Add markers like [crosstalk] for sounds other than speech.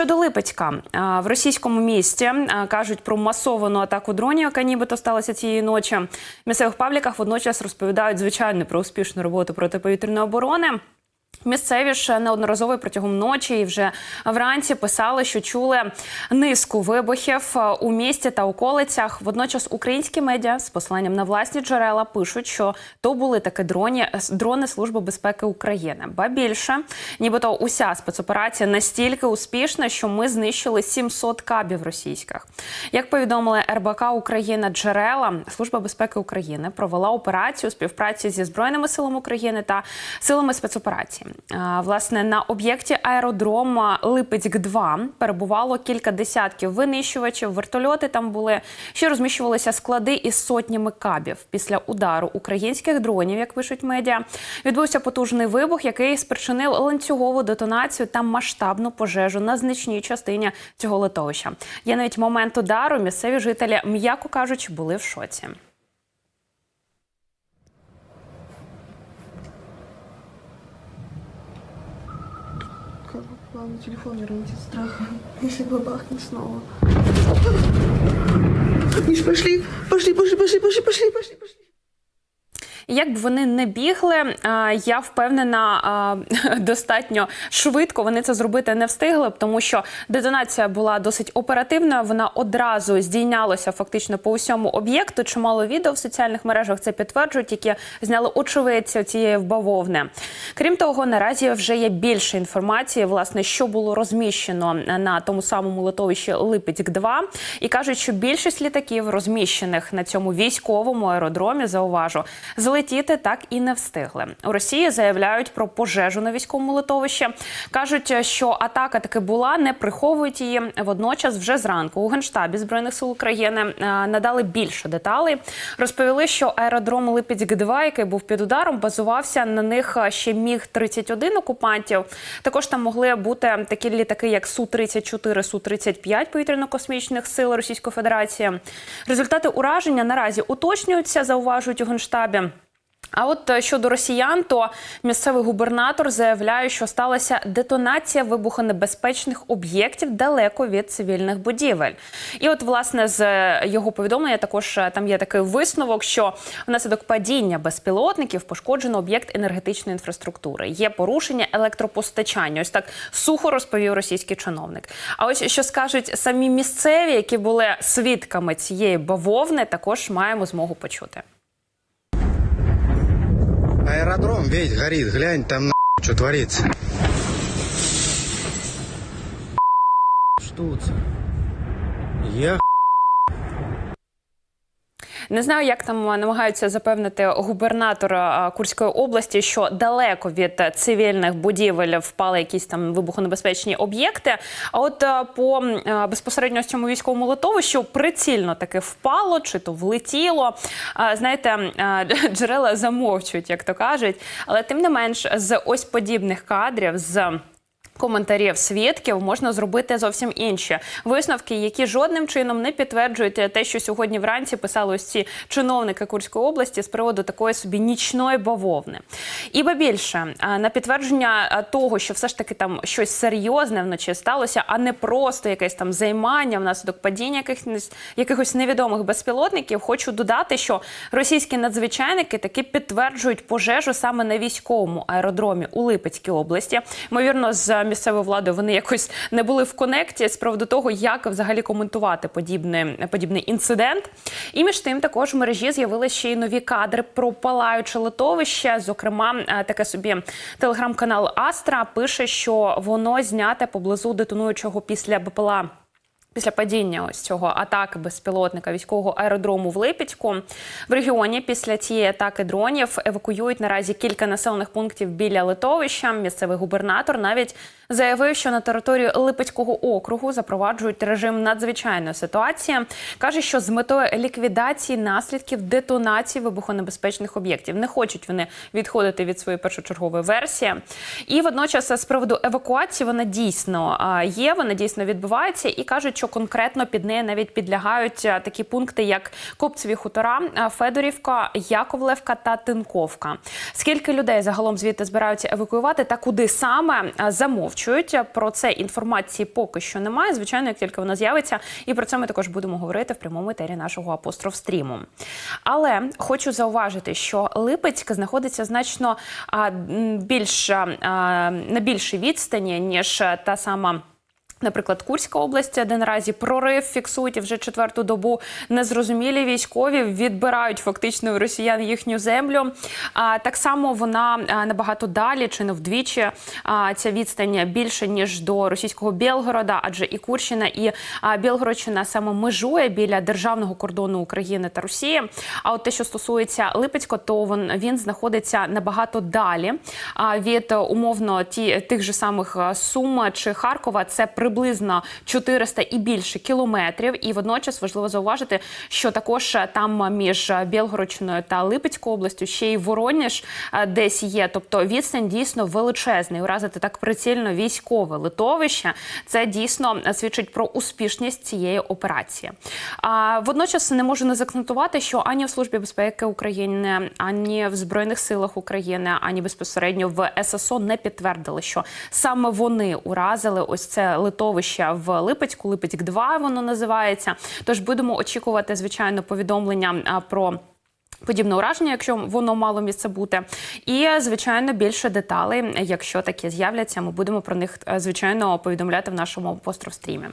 Щодо Липецька в російському місті кажуть про масовану атаку дронів, яка нібито сталася цієї ночі. В місцевих пабліках водночас розповідають звичайно про успішну роботу протиповітряної оборони. Місцеві ж неодноразово протягом ночі і вже вранці писали, що чули низку вибухів е, у місті та околицях. Водночас українські медіа з посиланням на власні джерела пишуть, що то були таки дроні дрони Служби безпеки України. Ба більше, нібито уся спецоперація настільки успішна, що ми знищили 700 кабів російських. Як повідомили РБК Україна джерела, Служба безпеки України провела операцію у співпраці зі збройними силами України та силами спецоперації. Власне, на об'єкті аеродрому Липецьк 2 перебувало кілька десятків винищувачів. Вертольоти там були, ще розміщувалися склади із сотнями кабів. Після удару українських дронів, як пишуть медіа, відбувся потужний вибух, який спричинив ланцюгову детонацію та масштабну пожежу на значній частині цього литовища. Є навіть момент удару. Місцеві жителі, м'яко кажучи, були в шоці. как главное телефон вернуть от страха, [laughs] если бабахнет снова. Миш, пошли, пошли, пошли, пошли, пошли, пошли, пошли, пошли. І Як б вони не бігли, я впевнена, [laughs] достатньо швидко вони це зробити не встигли, тому що детонація була досить оперативною. Вона одразу здійнялася фактично по усьому об'єкту. Чимало відео в соціальних мережах це підтверджують, які зняли очевидці цієї бавовни. Крім того, наразі вже є більше інформації, власне, що було розміщено на тому самому литовищі Липецьк 2 і кажуть, що більшість літаків, розміщених на цьому військовому аеродромі, зауважу, злетіти так і не встигли. У Росії заявляють про пожежу на військовому литовищі. кажуть, що атака таки була, не приховують її. Водночас, вже зранку у генштабі збройних сил України е, надали більше деталей. Розповіли, що аеродром Липецьк 2 який був під ударом, базувався на них ще міг 31 окупантів. Також там могли бути такі літаки, як су 34 су 35 повітряно-космічних сил Російської Федерації. Результати ураження наразі уточнюються, зауважують у генштабі. А от е, щодо росіян, то місцевий губернатор заявляє, що сталася детонація вибухонебезпечних об'єктів далеко від цивільних будівель. І от, власне, з е, його повідомлення також е, там є такий висновок, що внаслідок падіння безпілотників пошкоджено об'єкт енергетичної інфраструктури. Є порушення електропостачання. Ось так сухо розповів російський чиновник. А ось що скажуть самі місцеві, які були свідками цієї бавовни, також маємо змогу почути. Аэродром весь горит, глянь, там на [laughs] что творится. Штуц. Я Не знаю, як там намагаються запевнити губернатора Курської області, що далеко від цивільних будівель впали якісь там вибухонебезпечні об'єкти. А от е, по е, безпосередньо цьому військовому литовищу прицільно таки впало, чи то влетіло. Знаєте, е, [laughs] джерела замовчують, як то кажуть. Але тим не менш, з ось подібних кадрів з. Коментарів свідків можна зробити зовсім інші висновки, які жодним чином не підтверджують те, що сьогодні вранці писали ось ці чиновники Курської області з приводу такої собі нічної бавовни. І ба більше на підтвердження того, що все ж таки там щось серйозне вночі сталося, а не просто якесь там займання внаслідок падіння якихось якихось невідомих безпілотників. Хочу додати, що російські надзвичайники таки підтверджують пожежу саме на військовому аеродромі у Липецькій області. Ймовірно, з місцевою владою вони якось не були в конекті з приводу того, як взагалі коментувати подібний, подібний інцидент. І між тим також в мережі з'явилися ще й нові кадри про палаюче литовище. Зокрема, е, таке собі телеграм-канал Астра пише, що воно зняте поблизу детонуючого після БПЛА. Після падіння ось цього атаки безпілотника військового аеродрому в Липецьку в регіоні після цієї атаки дронів евакуюють наразі кілька населених пунктів біля литовища. Місцевий губернатор навіть заявив, що на територію Липецького округу запроваджують режим надзвичайної ситуації. каже, що з метою ліквідації наслідків детонації вибухонебезпечних об'єктів не хочуть вони відходити від своєї першочергової версії. І водночас з приводу евакуації вона дійсно є, вона дійсно відбувається, і кажуть, що конкретно під нею навіть підлягають такі пункти, як Копцеві хутора, Федорівка, Яковлевка та Тинковка. Скільки людей загалом звідти збираються евакуювати та куди саме замовчують замовчують. Про це інформації поки що немає. Звичайно, як тільки вона з'явиться, і про це ми також будемо говорити в прямому етері нашого апостроф стріму. Але хочу зауважити, що Липецьк знаходиться значно більш на більшій відстані ніж та сама. Наприклад, Курська область, де наразі прорив фіксують вже четверту добу незрозумілі військові відбирають фактично росіян їхню землю. А так само вона набагато далі, чи не вдвічі а, ця відстань більше ніж до російського Білгорода, адже і Курщина, і Білгородщина саме межує біля державного кордону України та Росії. А от те, що стосується Липецька, то він, він знаходиться набагато далі а, від умовно ті тих же самих е, Сум чи Харкова. Це приблизно 400 і більше кілометрів. І водночас важливо зауважити, що також е, там між Білгородщиною та Липецькою областю ще й Вороніж е, десь є. Тобто відстань дійсно величезний. Уразити так прицільно військове литовище. Це дійсно е, свідчить про успішність цієї операції. А водночас не можу не закцентувати, що ані в службі безпеки України, ані в збройних силах України, ані безпосередньо в ССО не підтвердили, що саме вони уразили ось це литовище в Липецьку. Липецьк 2 воно називається. Тож будемо очікувати звичайно повідомлення про. Подібне ураження, якщо воно мало місце бути, і звичайно більше деталей, якщо такі з'являться, ми будемо про них е, звичайно повідомляти в нашому постров стрімі.